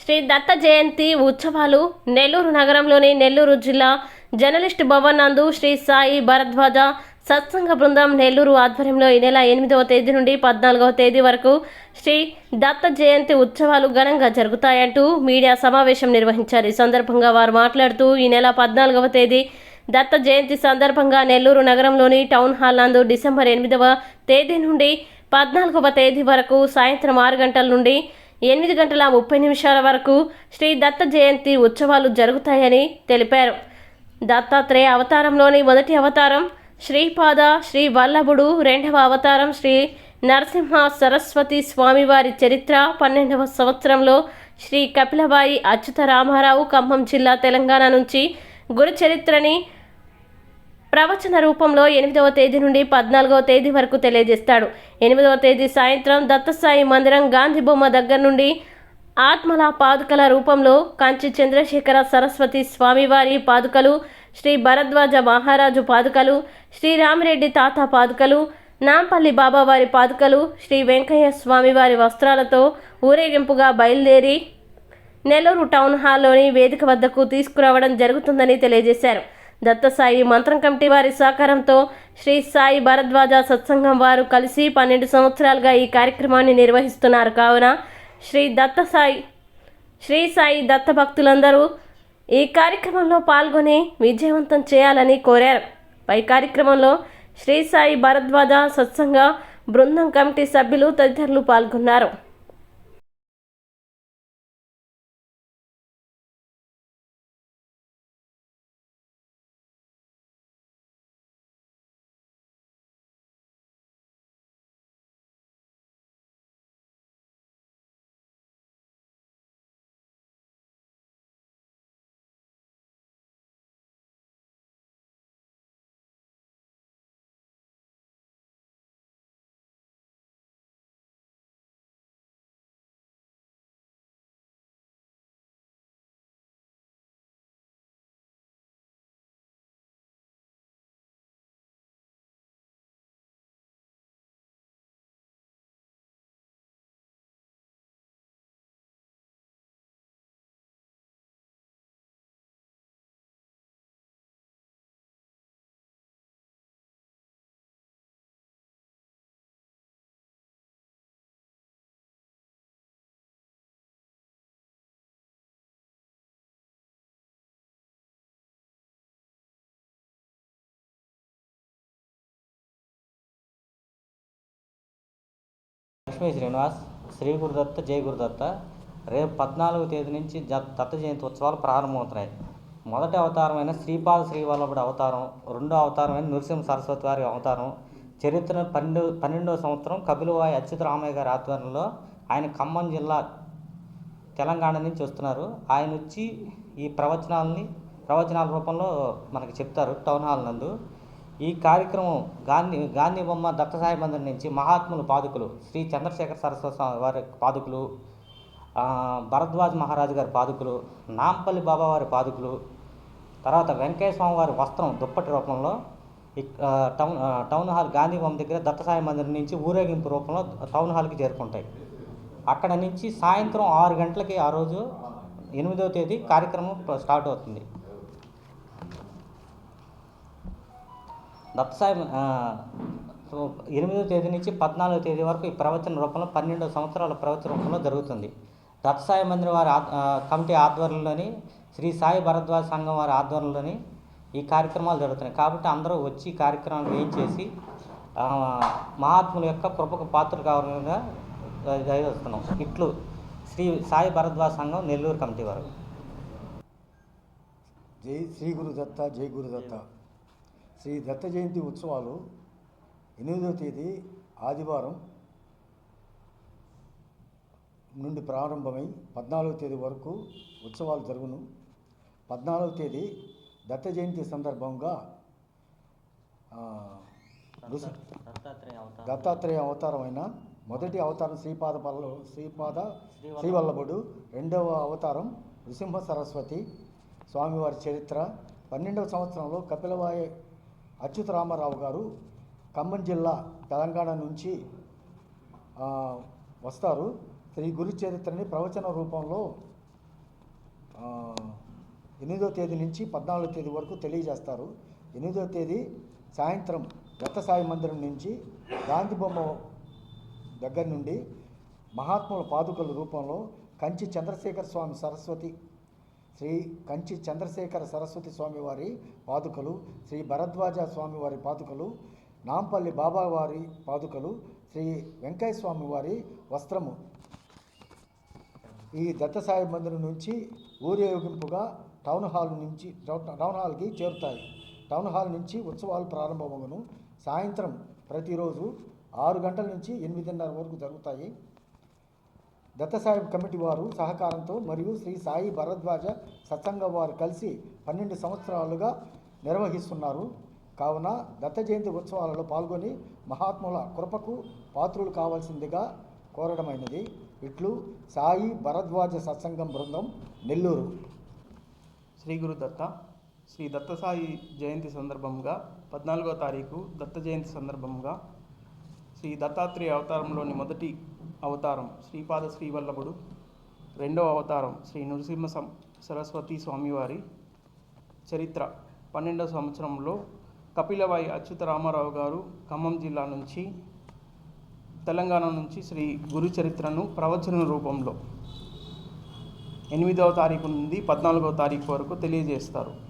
శ్రీ దత్త జయంతి ఉత్సవాలు నెల్లూరు నగరంలోని నెల్లూరు జిల్లా జర్నలిస్ట్ భవన్ నందు శ్రీ సాయి భరద్వాజ సత్సంగ బృందం నెల్లూరు ఆధ్వర్యంలో ఈ నెల ఎనిమిదవ తేదీ నుండి పద్నాలుగవ తేదీ వరకు శ్రీ దత్త జయంతి ఉత్సవాలు ఘనంగా జరుగుతాయంటూ మీడియా సమావేశం నిర్వహించారు. ఈ సందర్భంగా వారు మాట్లాడుతూ ఈ నెల పద్నాలుగవ తేదీ దత్త జయంతి సందర్భంగా నెల్లూరు నగరంలోని టౌన్ హాల్ నందు డిసెంబర్ ఎనిమిదవ తేదీ నుండి పద్నాలుగవ తేదీ వరకు సాయంత్రం ఆరు గంటల నుండి ఎనిమిది గంటల ముప్పై నిమిషాల వరకు శ్రీ దత్త జయంతి ఉత్సవాలు జరుగుతాయని తెలిపారు. దత్తాత్రేయ అవతారంలోని మొదటి అవతారం శ్రీపాద శ్రీ వల్లభుడు రెండవ అవతారం శ్రీ నరసింహ సరస్వతి స్వామివారి చరిత్ర పన్నెండవ సంవత్సరంలో శ్రీ కపిలబాయి అచ్యుత రామారావు ఖమ్మం జిల్లా తెలంగాణ నుంచి గురు చరిత్రని ప్రవచన రూపంలో ఎనిమిదవ తేదీ నుండి పద్నాలుగవ తేదీ వరకు తెలియజేస్తాడు. ఎనిమిదవ తేదీ సాయంత్రం దత్తసాయి మందిరం గాంధీ బొమ్మ దగ్గర నుండి ఆత్మల పాదుకల రూపంలో కంచి చంద్రశేఖర సరస్వతి స్వామివారి పాదుకలు శ్రీ భరద్వాజ మహారాజు పాదుకలు శ్రీరామిరెడ్డి తాత పాదుకలు నాంపల్లి బాబావారి పాదుకలు శ్రీ వెంకయ్య స్వామివారి వస్త్రాలతో ఊరేగింపుగా బయలుదేరి నెల్లూరు టౌన్ హాల్లోని వేదిక వద్దకు తీసుకురావడం జరుగుతుందని తెలియజేశారు. దత్తసాయి మంత్రం కమిటీ వారి సహకారంతో శ్రీ సాయి భరద్వాజ సత్సంగం వారు కలిసి పన్నెండు సంవత్సరాలుగా ఈ కార్యక్రమాన్ని నిర్వహిస్తున్నారు. కావున శ్రీ దత్తసాయి శ్రీ సాయి దత్త భక్తులందరూ ఈ కార్యక్రమంలో పాల్గొని విజయవంతం చేయాలని కోరారు. పై కార్యక్రమంలో శ్రీ సాయి భరద్వాజ సత్సంగ బృందం కమిటీ సభ్యులు తదితరులు పాల్గొన్నారు. లక్ష్మీ శ్రీనివాస్ శ్రీ గురుదత్త జయ గురుదత్త. రేపు పద్నాలుగు తేదీ నుంచి దత్త జయంతి ఉత్సవాలు ప్రారంభమవుతున్నాయి. మొదటి అవతారమైన శ్రీపాద శ్రీవల్లభుడు అవతారం రెండో అవతారమైన నృసింహ సరస్వతి వారి అవతారం చరిత్ర పన్నెండు పన్నెండవ సంవత్సరం కపిలవాయి అచ్యుత రామయ్య గారి ఆధ్వర్యంలో ఆయన ఖమ్మం జిల్లా తెలంగాణ నుంచి వస్తున్నారు. ఆయన వచ్చి ఈ ప్రవచనాలని ప్రవచనాల రూపంలో మనకి చెప్తారు టౌన్ హాల్ నందు. ఈ కార్యక్రమం గాంధీ గాంధీ బొమ్మ దత్తసాయి మందిర్ నుంచి మహాత్ములు పాదుకులు. శ్రీ చంద్రశేఖర సరస్వతి స్వామి వారి పాదుకులు భరద్వాజ్ మహారాజు గారి పాదుకులు నాంపల్లి బాబా వారి పాదుకులు తర్వాత వెంకయ్య స్వామి వారి వస్త్రం దుప్పటి రూపంలో టౌన్ టౌన్ హాల్ గాంధీ బొమ్మ దగ్గర దత్తసాయి మందిర్ నుంచి ఊరేగింపు రూపంలో టౌన్ హాల్కి చేరుకుంటాయి. అక్కడ నుంచి సాయంత్రం ఆరు గంటలకి ఆ రోజు ఎనిమిదవ తేదీ కార్యక్రమం స్టార్ట్ అవుతుంది. దత్తసాయి ఎనిమిదో తేదీ నుంచి పద్నాలుగో తేదీ వరకు ఈ ప్రవచన రూపంలో పన్నెండు సంవత్సరాల ప్రవచన రూపంలో జరుగుతుంది. దత్తసాయి మందిరం వారి కమిటీ ఆధ్వర్యంలోని శ్రీ సాయి భరద్వాజ సంఘం వారి ఆధ్వర్యంలోని ఈ కార్యక్రమాలు జరుగుతున్నాయి. కాబట్టి అందరూ వచ్చి కార్యక్రమాలు వేయించేసి మహాత్ముల యొక్క కృపకు పాత్ర కావాలని వస్తున్నాం ఇట్లు శ్రీ సాయి భరద్వాజ సంఘం నెల్లూరు కమిటీ వారు. జై శ్రీ గురు దత్త జై గురు దత్త. శ్రీ దత్త జయంతి ఉత్సవాలు ఎనిమిదవ తేదీ ఆదివారం నుండి ప్రారంభమై పద్నాలుగవ తేదీ వరకు ఉత్సవాలు జరుగును. పద్నాలుగవ తేదీ దత్త జయంతి సందర్భంగా దత్తాత్రేయ అవతారమైన మొదటి అవతారం శ్రీపాద పల్ల శ్రీపాద శ్రీవల్లభుడు. రెండవ అవతారం నృసింహ సరస్వతి స్వామివారి చరిత్ర. పన్నెండవ సంవత్సరంలో కపిలవాయి అచ్యుత రామారావు గారు ఖమ్మం జిల్లా తెలంగాణ నుంచి వస్తారు. శ్రీ గురు చరిత్రని ప్రవచన రూపంలో ఎనిమిదో తేదీ నుంచి పద్నాలుగో తేదీ వరకు తెలియజేస్తారు. ఎనిమిదో తేదీ సాయంత్రం దత్త సాయి మందిరం నుంచి గాంధీ బొమ్మ దగ్గర నుండి మహాత్ముల పాదుకల రూపంలో కంచి చంద్రశేఖర స్వామి సరస్వతి శ్రీ కంచి చంద్రశేఖర సరస్వతి స్వామివారి పాదుకలు శ్రీ భరద్వాజ స్వామివారి పాదుకలు నాంపల్లి బాబావారి పాదుకలు శ్రీ వెంకయ్య స్వామివారి వస్త్రము. ఈ దత్తసాయి మందిరం నుంచి ఊరేగింపుగా టౌన్ హాల్ నుంచి టౌన్ హాల్కి చేరుతాయి. టౌన్ హాల్ నుంచి ఉత్సవాలు ప్రారంభమవును సాయంత్రం ప్రతిరోజు ఆరు గంటల నుంచి ఎనిమిదిన్నర వరకు జరుగుతాయి. దత్తసాహెబ్ కమిటీ వారు సహకారంతో మరియు శ్రీ సాయి భరద్వాజ సత్సంగం వారు కలిసి పన్నెండు సంవత్సరాలుగా నిర్వహిస్తున్నారు. కావున దత్త జయంతి ఉత్సవాలలో పాల్గొని మహాత్ముల కృపకు పాత్రులు కావాల్సిందిగా కోరడమైనది. ఇట్లు సాయి భరద్వాజ సత్సంగం బృందం నెల్లూరు. శ్రీ గురు దత్త శ్రీ దత్తసాయి జయంతి సందర్భంగా పద్నాలుగో తారీఖు దత్త జయంతి సందర్భంగా శ్రీ దత్తాత్రేయ అవతారంలోని మొదటి అవతారం శ్రీపాద శ్రీవల్లభుడు. రెండవ అవతారం శ్రీ నృసింహ సరస్వతి స్వామివారి చరిత్ర. పన్నెండవ సంవత్సరంలో కపిలవాయి అచ్యుత రామారావు గారు ఖమ్మం జిల్లా నుంచి తెలంగాణ నుంచి శ్రీ గురు చరిత్రను ప్రవచన రూపంలో ఎనిమిదవ తారీఖు నుండి పద్నాలుగవ తారీఖు వరకు తెలియజేస్తారు.